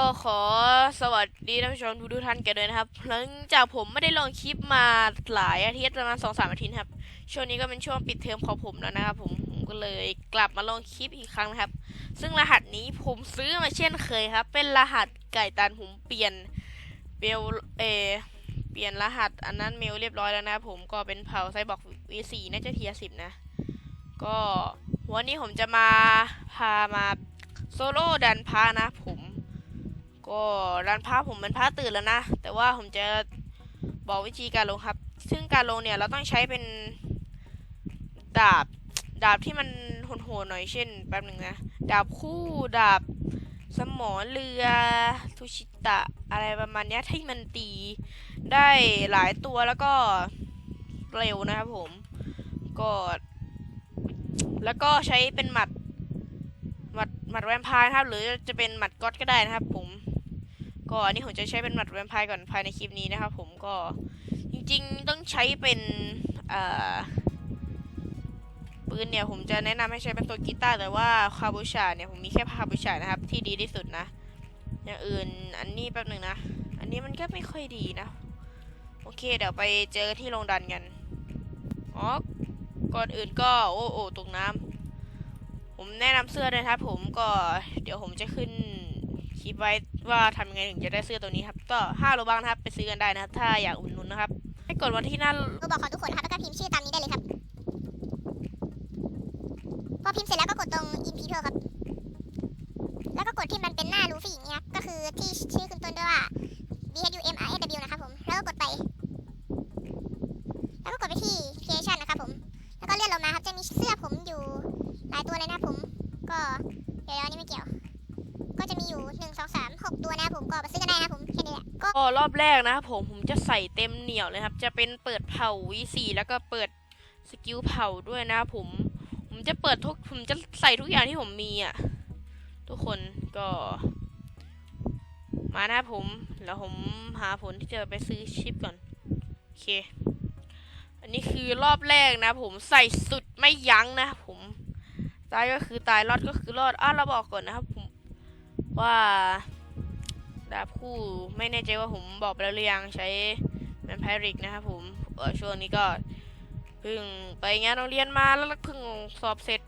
ก็ขอสวัสดีท่านผู้ชมทุกท่านกันเลยนะครับ หลังจากผมไม่ได้ลงคลิปมาหลายอาทิตย์ประมาณสองสามอาทิตย์ครับ ช่วงนี้ก็เป็นช่วงปิดเทอมของผมแล้วนะครับผมผมก็เลยกลับมาลงคลิปอีกครั้งนะครับ ซึ่งรหัสนี้ผมซื้อมาเช่นเคยครับ เป็นรหัสไก่ตันผมเปลี่ยนเบลเอเปลี่ยนรหัสอันนั้นเมลเรียบร้อยแล้วนะครับผมก็เป็นเผาไซบอร์ก V4 น่าจะเทียสิบนะ ก็วันนี้ผมจะมาพามาโซโล่ดันพานะผม ก็ดันพาผมเป็นพาตื่นแล้วนะ แต่ว่าผมจะบอกวิธีการลงครับ ซึ่งการลงเนี่ยเราต้องใช้เป็นดาบดาบที่มันโหดๆหน่อยเช่นแป๊บหนึ่งนะ ดาบคู่ดาบสมอเรือทุชิตะอะไรประมาณนี้ที่มันตีได้หลายตัวแล้วก็เร็วนะครับผมก็แล้วก็ใช้เป็นหมัดหมัดหมัดแวมพร์นะครับ หรือจะเป็นหมัดก๊อตก็ได้นะครับผม ก็อันนี้ผมจะใช้เป็นหมัดแวมไพร์ก่อนภายในคลิปนี้นะครับผมก็จริงๆต้องใช้เป็นปืนเนี่ยผมจะแนะนำให้ใช้เป็นตัวกีตาร์แต่ว่าคาบูชาเนี่ยผมมีแค่คาบูชานะครับ ที่ดีที่สุดนะ อย่างอื่นอันนี้แป๊บหนึ่งนะ อันนี้มันก็ไม่ค่อยดีนะ โอเคเดี๋ยวไปเจอที่โรงดันกันอ๋อก่อนอื่นก็โอ้โอ้ตกน้ำผมแนะนำเสื้อเลยครับผมก็เดี๋ยวผมจะขึ้นคลิปไว้ ว่าทำยังไงถึงจะได้เสื้อตัวนี้ครับ ก็ห้าโลบังนะครับ ไปซื้อกันได้นะครับถ้าอยากอุดหนุนนะครับให้กดวันที่หน้าตัวบอกของทุกคนครับแล้วก็พิมพ์ชื่อตามนี้ได้เลยครับ พอพิมพ์เสร็จแล้วก็กดตรง input ครับ แล้วก็กดที่มันเป็นหน้าลูฟี่อย่างเงี้ยครับก็คือที่ชื่อขึ้นต้นด้วยว่า b h u m r s w นะครับผม แล้วก็กดไป รอบแรกนะครับผมผมจะใส่เต็มเหนียวเลยครับ จะเป็นเปิดเผา V4 แล้วก็เปิดสกิลเผาด้วยนะครับผม ผมจะเปิดทุก ผมจะใส่ทุกอย่างที่ผมมีอะ ทุกคนก็ มานะครับผม แล้วผมหาผลที่จะไปซื้อชิปก่อน โอเค อันนี้คือรอบแรกนะผมใส่สุดไม่ยั้งนะผม ตายก็คือตายรอดก็คือรอดอะเราบอกก่อนนะครับผมว่า ดาบคู่ไม่แน่ใจว่าผมบอกไปแล้วหรือยังใช้แมนไพริกนะครับผมช่วงนี้ก็เพิ่งไปงานโรงเรียนมาแล้วเพิ่งสอบเสร็จ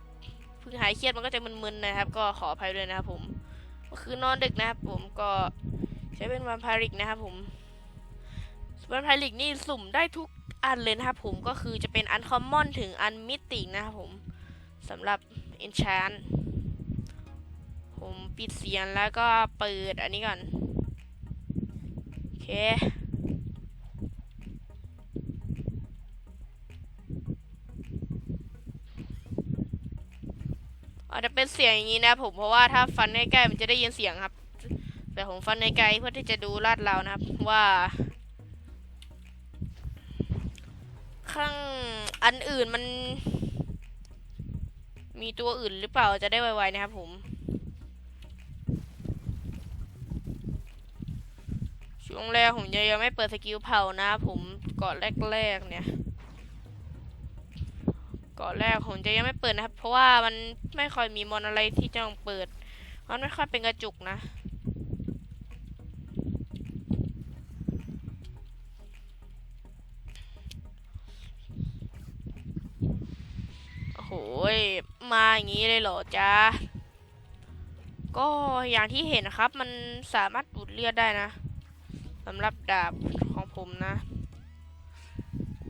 เพิ่งหายเครียดมันก็จะมึนๆนะครับ ก็ขออภัยด้วยนะครับผมคือคืนนอนดึกนะครับผมก็ใช้เป็นแมนไพริกนะครับผมแมนไพริกนี่สุ่มได้ทุกอันเลยนะครับผมก็คือจะเป็นอันคอมมอนถึงอันมิตินะครับผมสำหรับ enchant ผมปิดเสียงแล้วก็เปิดอันนี้ก่อน เค อาจจะเป็นเสียงอย่างนี้นะผมเพราะว่าถ้าฟันใกล้ๆมันจะได้ยินเสียงครับ แต่ผมฟันใไกลๆเพื่อที่จะดูลาดเรานะครับว่าข้างอันอื่นมัน มีตัวอื่นหรือเปล่าจะได้ไวๆนะครับผม ช่วงแรกผมยังไม่เปิดสกิลเผานะ ผมก่อนแรกๆเนี่ยก่อนแรกผมจะยังไม่เปิดนะครับ เพราะว่ามันไม่ค่อยมีมอนอะไรที่จะต้องเปิด มันไม่ค่อยเป็นกระจุกนะ โอ้โหยมาอย่างนี้เลยเหรอจ๊ะก็อย่างที่เห็นนะครับ มันสามารถดูดเลือดได้นะ สำหรับดาบของผมนะ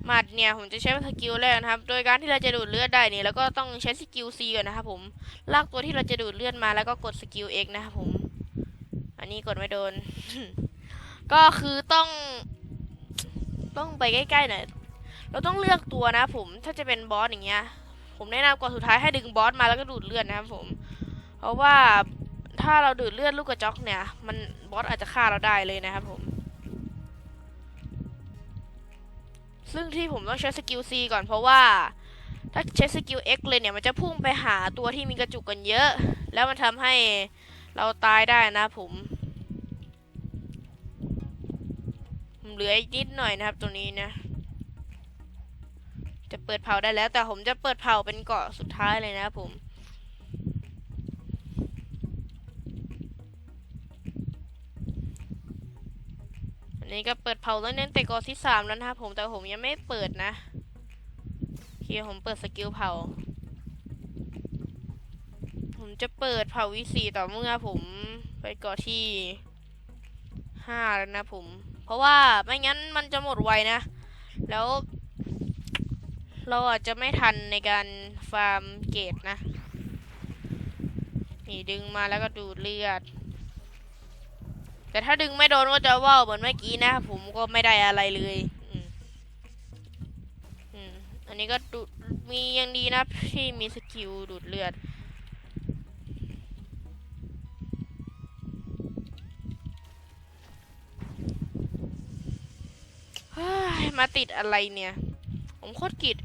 หมัดเนี่ยผมจะใช้สกิลแรกนะครับ โดยการที่เราจะดูดเลือดได้นี่แล้วก็ต้องใช้สกิล C ก่อนนะครับผมลากตัวที่เราจะดูดเลือดมาแล้วก็กดสกิล X นะครับผม อันนี้กดไม่โดน ก็คือต้อง ต้องไปใกล้ๆหน่อยเราต้องเลือกตัวนะผมถ้าจะเป็นบอสอย่างเงี้ย ผมแนะนำก่อนสุดท้ายให้ดึงบอสมาแล้วก็ดูดเลือดนะครับผม เพราะว่าถ้าเราดูดเลือดลูกกระจอกเนี่ย มันบอสอาจจะฆ่าเราได้เลยนะครับผม ซึ่งที่ผมต้องใช้สกิล C ก่อนเพราะว่า ถ้าใช้สกิล X เลยเนี่ยมันจะพุ่งไปหาตัวที่มีกระจุกกันเยอะ แล้วมันทำให้เราตายได้นะผม ผมเหลืออีกนิดหน่อยนะครับตัวนี้นะ จะเปิดเผาได้แล้วแต่ผมจะเปิดเผาเป็นเกาะสุดท้ายเลยนะผม นี่ก็เปิดเผาแล้วเน้นแต่กอที่สามแล้วนะครับผมแต่ผมยังไม่เปิดนะโอเคผมเปิดสกิลเผา ผมจะเปิดเผาวิสีต่อเมื่อผมไปกาะที่ห้าแล้วนะผม เพราะว่าไม่งั้นมันจะหมดไวนะ แล้ว เราอาจจะไม่ทันในการฟาร์มเกตนะ นี่ดึงมาแล้วก็ดูดเลือด แต่ถ้าดึงไม่โดนก็จะว่าวเหมือนเมื่อกี้นะ ผมก็ไม่ได้อะไรเลยอันนี้ก็ดูมียังดีนะที่มีสกิลดูดเลือด มาติดอะไรเนี่ย ผมโคตรเกลียด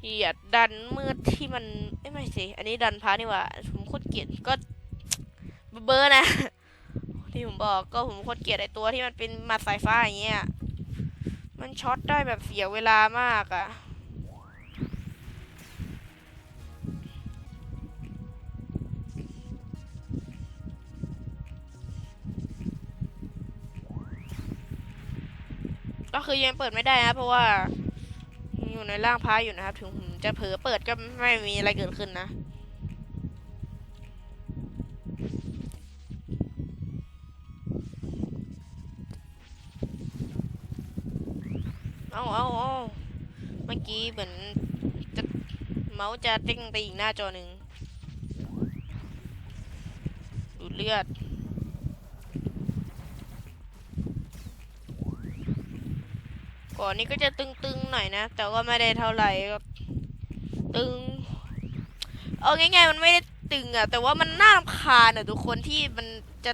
เหยียดดันมืดที่มันไม่สิ อันนี้ดันพานี่ว่า ผมโคตรเกลียดก็เบอร์นะ ที่ผมบอกก็ผมโคตรเกลียดไอตัวที่มันเป็นมัดสายฟ้าอย่างเงี้ย มันช็อตได้แบบเสียเวลามากอะก็คือยังเปิดไม่ได้นะเพราะว่า อยู่ในร่างพาอยู่นะครับ ถึงผมจะเผลอเปิดก็ไม่มีอะไรเกิดขึ้นนะ มาส์จะเด้งไปอีกหน้าจอหนึ่งดูดเลือด ก่อนนี้ก็จะตึงๆหน่อยนะ แต่ว่าไม่ได้เท่าไหร่ก็ตึง เอาง่ายๆมันไม่ได้ตึงอะแต่ว่ามันน่ารำคาญอะทุกคนที่มันจะ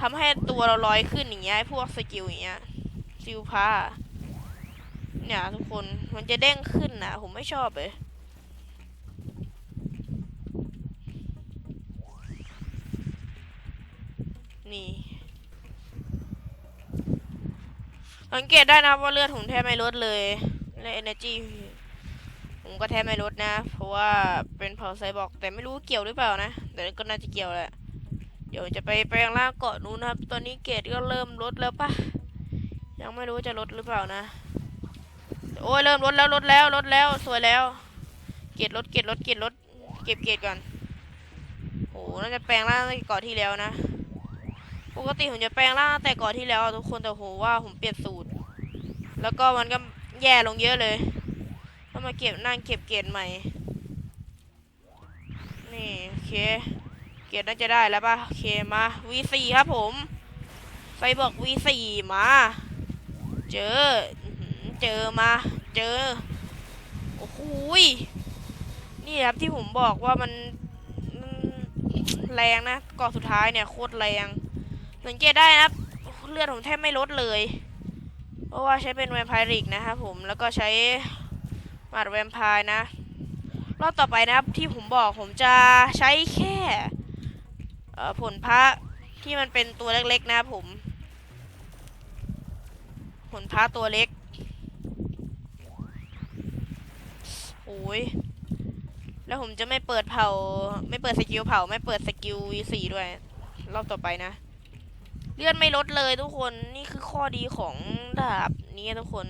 ทำให้ตัวเราลอยขึ้นอย่างเงี้ยพวกสกิลอย่างเงี้ยสกิลพาเนี่ยทุกคนมันจะเด้งขึ้นนะผมไม่ชอบเลย นี่ สังเกตได้นะว่าเลือดผมแทบไม่ลดเลยและ energy ผมก็แทบไม่ลดนะ เพราะว่าเป็นเผาไซบอร์กแต่ไม่รู้เกี่ยวหรือเปล่านะ แต่ก็น่าจะเกี่ยวแหละ เดี๋ยวจะไปแปลงร่างเกาะนู้นนะครับ ตอนนี้เกรดก็เริ่มลดแล้วปะยังไม่รู้จะลดหรือเปล่านะ โอ้ยเริ่มลดแล้วลดแล้วลดแล้วสวยแล้ว เกรดลดเกรดลดเกรดลดเก็บเกรดก่อนโอ้น่าจะแปลงร่างตั้งแต่ก่อนที่แล้วนะ กติผมจะแปลงร่างแต่ก่อนที่แล้วทุกคนแต่โหว่าผมเปลี่ยนสูตร แล้วก็มันก็แย่ลงเยอะเลยต้องมาเก็บนั่งเก็บเกรดใหม่ นี่โอเค เกรดน่าจะได้แล้วป่ะ โอเคมา V4 ครับผมไซบอก V4 มา เจอ เจอมา เจอ โอ้โหนี่ครับที่ผมบอกว่ามันมันแรงนะก่อนสุดท้ายเนี่ยโคตรแรง สังเกตได้นะครับเลือดผมแทบไม่ลดเลย เพราะว่าใช้เป็นแวมไพริกนะครับผมแล้วก็ใช้หมัดแวมไพร์นะ รอบต่อไปนะครับที่ผมบอกผมจะใช้แค่ผลพระที่มันเป็นตัวเล็กๆนะครับผม ผลพระตัวเล็กโอ้ยแล้วผมจะไม่เปิดเผา ไม่เปิดสกิลเผา ไม่เปิดสกิล V4 ด้วย รอบต่อไปนะ เลือดไม่ลดเลยทุกคนนี่คือข้อดีของดาบนี้ทุกคน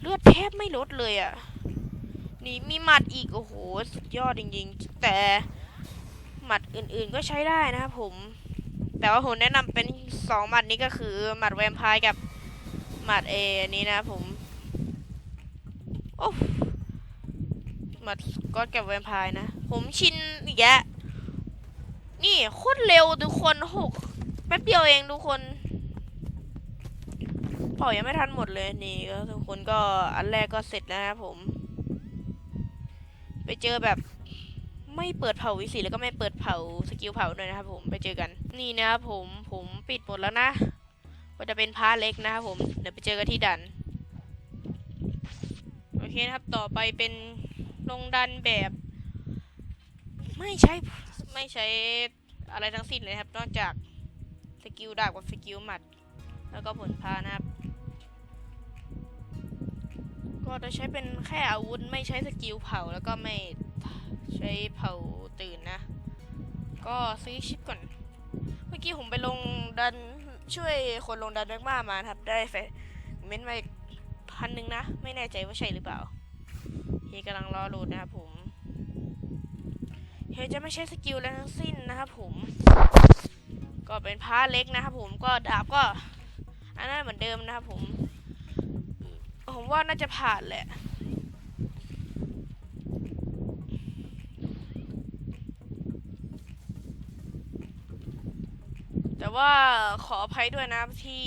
เลือดแทบไม่ลดเลยอะ่ะนี่มีหมัดอีก โอ้โห สุดยอดจริงๆ แต่หมัดอื่นๆก็ใช้ได้นะครับผม แต่ว่าผมแนะนำเป็นสองหมัดนี้ก็คือหมัดแวมไพร์กับหมัดเอนี้นะผมโอ้หมัดก็กับแวมไพร์นะ ผมชินอีกแล้ว นี่โคตรเร็วทุกคนหกแป๊บเดียวเองทุกคนเป่ายังไม่ทันหมดเลยนี่ก็ทุกคนก็อันแรกก็เสร็จแล้วนะครับผม ไปเจอแบบไม่เปิดเผาวิสีแล้วก็ไม่เปิดเผาสกิลเผาด้วยนะครับผมไปเจอกัน นี่นะครับผมผมปิดหมดแล้วนะก็จะเป็นพาร์เล็กนะครับผมเดี๋ยวไปเจอกันที่ดันโอเคนะครับต่อไปเป็นลงดันแบบ ไม่ใช่ ไม่ใช้อะไรทั้งสิ้นเลยครับ นอกจากสกิลดาบกับสกิลหมัด แล้วก็ผลพานะครับ ก็จะใช้เป็นแค่อาวุธ ไม่ใช้สกิลเผาแล้วก็ไม่ใช้เผาตื่นนะ ก็ซื้อชิปก่อน เมื่อกี้ผมไปลงดันช่วยคนลงดันแมกมามาครับ ได้แฟเม้นต์มาพันหนึ่งนะ ไม่แน่ใจว่าใช่หรือเปล่าเฮกำลังรอโหลดนะครับผม เฮจะไม่ใช้สกิลอะไรทั้งสิ้นนะครับผม ก็เป็นพาเล็กนะครับผมก็ดาบก็ อันนั้นเหมือนเดิมนะครับผม ผมว่าน่าจะผ่านแหละแต่ว่าขออภัยด้วยนะที่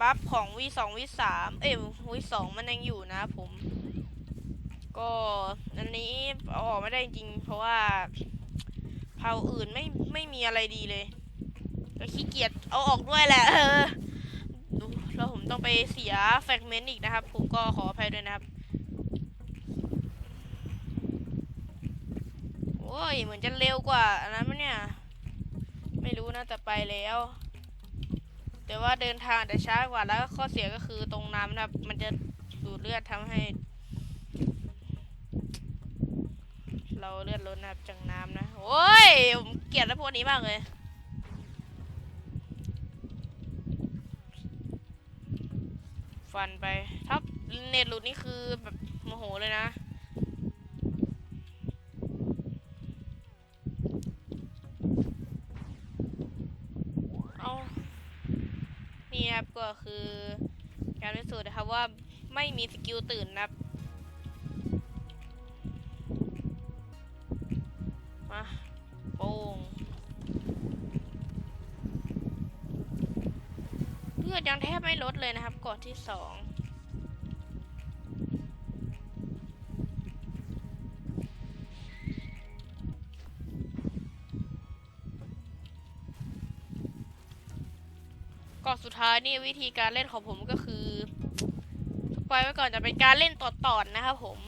บัฟของวีสองวีสามเอ้ยวีสองมันยังอยู่นะครับผม ก็อันนี้เอาออกไม่ได้จริง เพราะว่าเผาอื่นไม่ไม่มีอะไรดีเลย ก็ขี้เกียจเอาออกด้วยแหละเออดูแล้วผมต้องไปเสียแฟกเมนต์อีกนะครับ ผมก็ขออภัยด้วยนะครับ โอ้ย เหมือนจะเร็วกว่า อันนั้นมั้เนี่ย ไม่รู้นะแต่ไปแล้ว แต่ว่าเดินทางแต่ช้ากว่าแล้วข้อเสียก็คือตรงน้ำนะครับ มันจะดูดเลือดทำให้ เราเลือดลดนะครับจากน้ำนะโอ้ยผมเกลียดแล้วพวกนี้มากเลยฟันไปถ้าเน็ตหลุดนี่คือแบบโมโหเลยนะ เอานี่ครับก็คือการพิสูจน์นะครับว่าไม่มีสกิลตื่นนะครับ ยังแทบไม่ลดเลยนะครับก่อนที่สองกอนสุดท้ายนี่วิธีการเล่นของผมก็คือสปอยไว้ก่อนจะเป็นการเล่นต่อตอนนะครับผม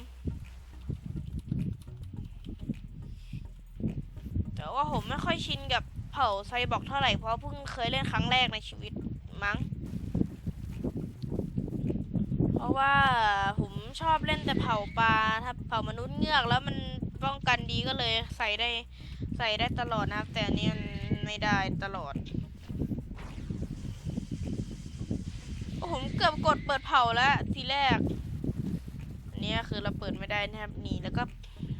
แต่ว่าผมไม่ค่อยชินกับเผ่าไซบอร์กเท่าไหร่เพราะเพิ่งเคยเล่นครั้งแรกในชีวิตมั้ง เพราะว่าผมชอบเล่นแต่เผาปลาถ้าเผามนุษย์เงือกแล้วมันป้องกันดีก็เลยใส่ได้ใส่ได้ตลอดนะครับ แต่อันนี่มันไม่ได้ตลอด ผมเกือบกดเปิดเผาแล้วทีแรกอันนี้คือเราเปิดไม่ได้นะครับนี่แล้วก็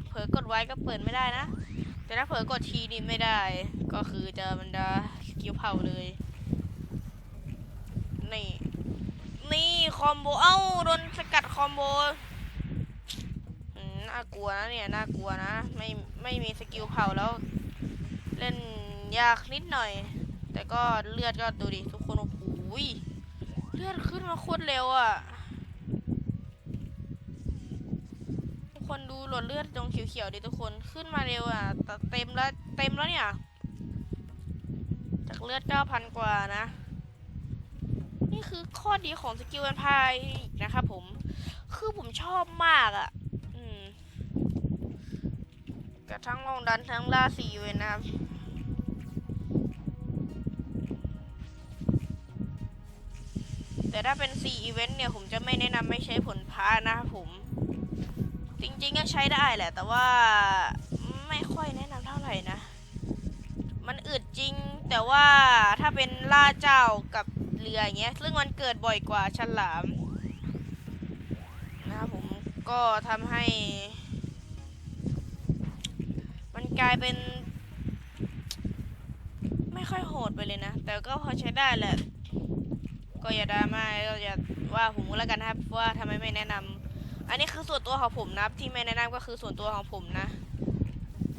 เผลอกดไว้ก็เปิดไม่ได้นะ แต่ถ้าเผลอกดทีนี่ไม่ได้ ก็คือจะมันจะสกิลเผาเลย นี่ นี่คอมโบ เอ้าโดนสกัดคอมโบน่ากลัวนะเนี่ยน่ากลัวนะ ไม่ไม่มีสกิลเผาแล้ว เล่นยากนิดหน่อย แต่ก็เลือดก็ดูดิทุกคนโอ้โหยเลือดขึ้นมาโคตรเร็วอะทุกคนดูหลอดเลือดตรงเขียวๆดิทุกคนขึ้นมาเร็วอะแต่เต็มแล้วเต็มแล้วเนี่ย จากเลือด9,000กว่านะ นี่คือข้อดีของสกิลแอนพายนะครับผม คือผมชอบมากอะ อืมกับทั้งลองดันทั้งล่าสีเลยนะครับแต่ถ้าเป็น C event เนี่ย ผมจะไม่แนะนำไม่ใช้ผลพานะครับผม จริงๆก็ใช้ได้แหละ แต่ว่าไม่ค่อยแนะนำเท่าไหร่นะ มันอึดจริงแต่ว่าถ้าเป็นล่าเจ้ากับ เรืออย่างเงี้ย ซึ่งมันเกิดบ่อยกว่าฉลามนะครับผมก็ทำให้ มันกลายเป็น ไม่ค่อยโหดไปเลยนะ แต่ก็พอใช้ได้แหละ ก็อย่าดราม่าก็อย่าว่าผมแล้วกันนะครับว่าทำไมไม่แนะนำอันนี้คือส่วนตัวของผมนะที่ไม่แนะนำก็คือส่วนตัวของผมนะ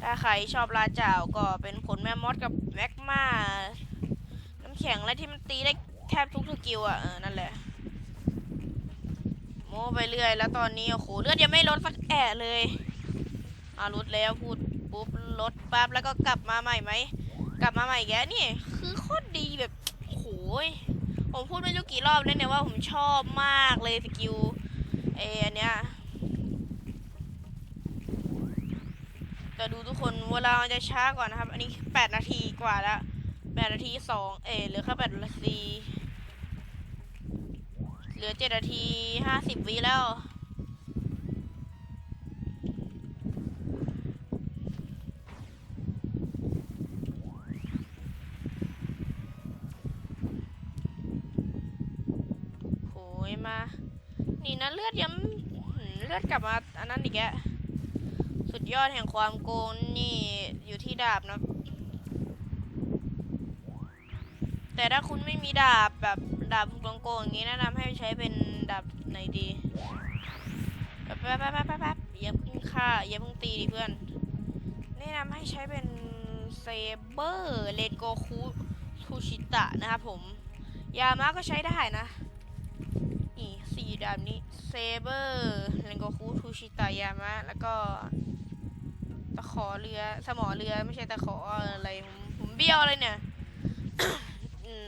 ถ้าใครชอบลาเจ้าก็เป็นผลแม่มดกับแม็กมาน้ำแข็งและที่มันตีได้ แทบทุกสกิลอะเออนั่นแหละโม้ไปเรื่อย แล้วตอนนี้โอ้โหเลือดยังไม่ลดสักแอะเลยอ่าลดแล้วพูดปุ๊บลดปั๊บแล้วก็กลับมาใหม่ไหมกลับมาใหม่แกนี่คือโคตรดีแบบโอ้โหยผมพูดไม่รู้กี่รอบแล้วเนี่ยว่าผมชอบมากเลยสกิลเออันเนี้ยแต่ดูทุกคนเวลาจะช้าก่อนนะครับ อันนี้แปดนาทีกว่าแล้วแปดนาทีสองเอเหลือแค่แปดนาที ลือเจ็ดนาทีห้าสิบวิแล้วยมา นี่นะเลือดยังเลือดกลับมาอันนั้นอีกแกสุดยอดแห่งความโกงนี่อยู่ที่ดาบนะ แต่ถ้าคุณไม่มีดาบแบบ ดาบโกงอย่างนี้แนะนำให้ใช้เป็นดาบไหนดีแป๊บแป๊บแป๊บแป๊บแป๊บอย่าเพิ่งฆ่าอย่าเพิ่งตีดิเพื่อน แนะนำให้ใช้เป็นเซเบอร์เลนโกคุทูชิตะนะครับผม ยามาก็ใช้ได้นะนี่สี่ดาบนี้เซเบอร์เลนโกคุทูชิตะยามะแล้วก็ตะขอเรือสมอเรือไม่ใช่ตะขออะไรผมเบี้ยวเลยเนี่ย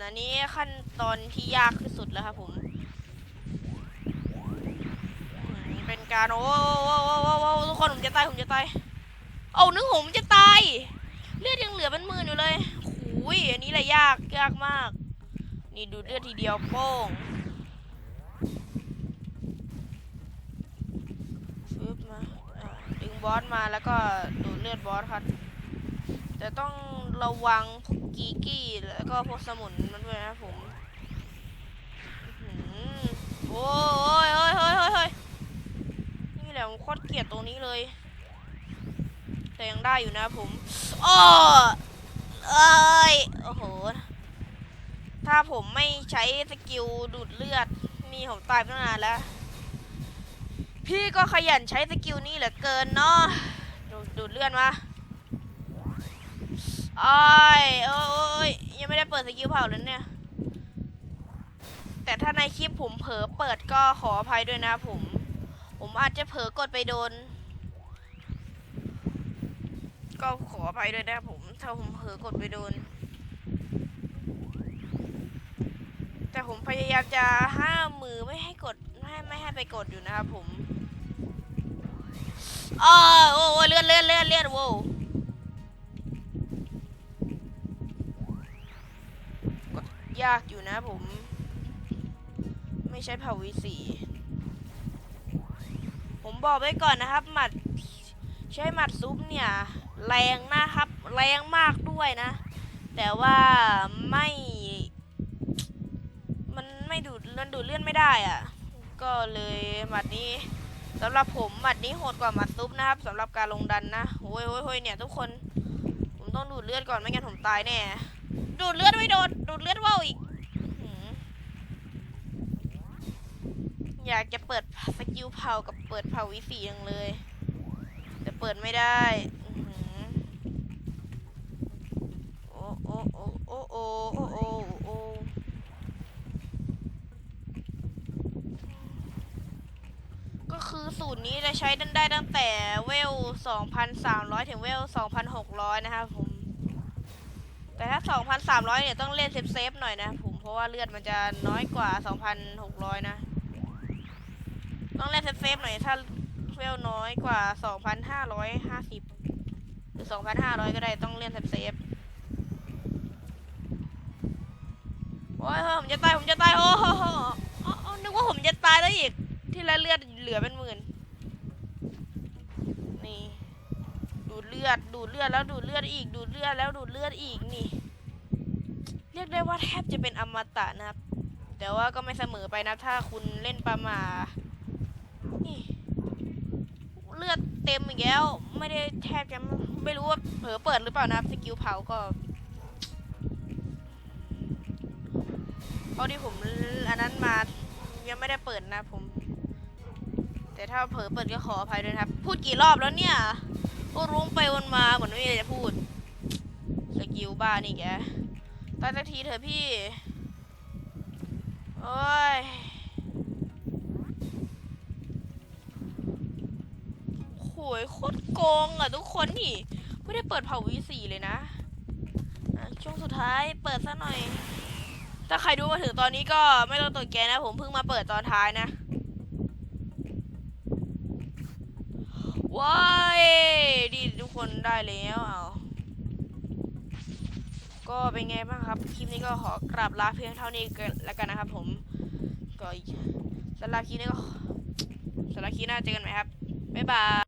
อันนี้ขั้น ตอนที่ยากที่สุดแล้วครับผม เป็นการโอ้โอ้โอ้โอ้โอ้ทุกคนผมจะตายผมจะตาย เอานึกผมจะตาย เลือดยังเหลือเป็นหมื่นอยู่เลยหุยอันนี้แหละยากยากมาก นี่ดูเลือดทีเดียวโป้งฟึบมาดึงบอสมาแล้วก็ดูเลือดบอสครับแต่ต้องระวังพวกกีกี้แล้วก็พวกสมุนมันด้วยนะผม อโอ้ยเฮ้ยเฮ้ยเฮ้ยเฮ้ยนี่แหละผมโคตรเกลียดตรงนี้เลย แต่ยังได้อยู่นะผมอ้อเอ้ยโอ้โห ถ้าผมไม่ใช้สกิลดูดเลือด นี่ผมตายไปตั้งนานแล้ว พี่ก็ขยันใช้สกิลนี้เหลือเกินเนาะดูดดูดเลือดมาอ้ายโอ้ยยังไม่ได้เปิดสกิลเผาเลยเนี่ย แต่ถ้าในคลิปผมเผลอเปิดก็ขออภัยด้วยนะผม ผมอาจจะเผลอกดไปโดน ก็ขออภัยด้วยนะผม ถ้าผมเผลอกดไปโดน แต่ผมพยายามจะห้ามมือไม่ให้กดไม่ให้ไม่ให้ไปกดอยู่นะครับผมอ้อโอ้โอ้เลื่อนเลื่อนเลื่อนเลื่อนโว้ยากอยู่นะผม ไม่ใช่เผ่าวีสี ผมบอกไว้ก่อนนะครับ หมัดใช้หมัดซุปเนี่ย แรงนะครับ แรงมากด้วยนะ แต่ว่าไม่ มันไม่ดูดเลื่อนดูดเลื่อนไม่ได้อะก็เลยหมัดนี้สำหรับผมหมัดนี้โหดกว่าหมัดซุปนะครับสำหรับการลงดันนะโอ้ยโอ้ยโอ้ยเนี่ยทุกคน ผมต้องดูดเลือดก่อนไม่งั้นผมตายแน่ดูดเลือดไม่โดนดูดเลือดว่าวอีกหือ อยากจะเปิดสกิลเผากับเปิดเผาวิสีอย่างเลย แต่เปิดไม่ได้โอ้โอ้โอ้โอ้โอ้โอ้โอ้โอ้ก็คือสูตรนี้จะใช้ได้ตั้งแต่เวล 2,300 ถึงเวล 2,600 นะครับผม แต่ถ้า 2,300 เนี่ยต้องเล่นเซฟเซฟๆหน่อยนะผม เพราะว่าเลือดมันจะน้อยกว่า 2,600 นะ ต้องเล่นเซฟๆหน่อยถ้าเวลน้อยกว่า 2,550 หรือ 2,500 ก็ได้ต้องเล่นเซฟโอ้ยผมจะตาย ผมจะตาย โอ้โหนึกว่าผมจะตายแล้วอีก ที่ละเลือดเหลือเป็นหมื่น นี่ ดูดเลือด ดูดเลือดแล้วดูดเลือดอีก ดูดเลือดแล้วดูดเลือดอีกนี่ เรียกได้ว่าแทบจะเป็นอมตะนะครับ แต่ว่าก็ไม่เสมอไปนะถ้าคุณเล่นประมา เลือดเต็มอีกแล้ว ไม่ได้แทบจะไม่รู้ว่าเผลอเปิดหรือเปล่านะครับสกิลเผาก็เพราะที่ผมอันนั้นมายังไม่ได้เปิดนะผม แต่ถ้าเผลอเปิดก็ขออภัยด้วยครับ พูดกี่รอบแล้วเนี่ยก็รุ้งไปวนมาเหมือนไม่มีอะไรจะพูดสกิลบ้านี่แกตายสักทีเถอะพี่ โอ้ย โหย โกงอะทุกคนนี่ ไม่ได้เปิดเผาวีสี่เลยนะช่วงสุดท้ายเปิดซะหน่อย ถ้าใครดูมาถึงตอนนี้ก็ไม่ต้องตกใจนะ ผมเพิ่งมาเปิดตอนท้ายนะว้ายดีทุกคนได้แล้วเอาก็เป็นไงบ้างครับ คลิปนี้ก็ขอกราบลาเพียงเท่านี้กันแล้วกันนะครับ ผมก็สำหรับคลิปนี้ก็สำหรับคลิปหน้าเจอกันไหมครับบ๊ายบาย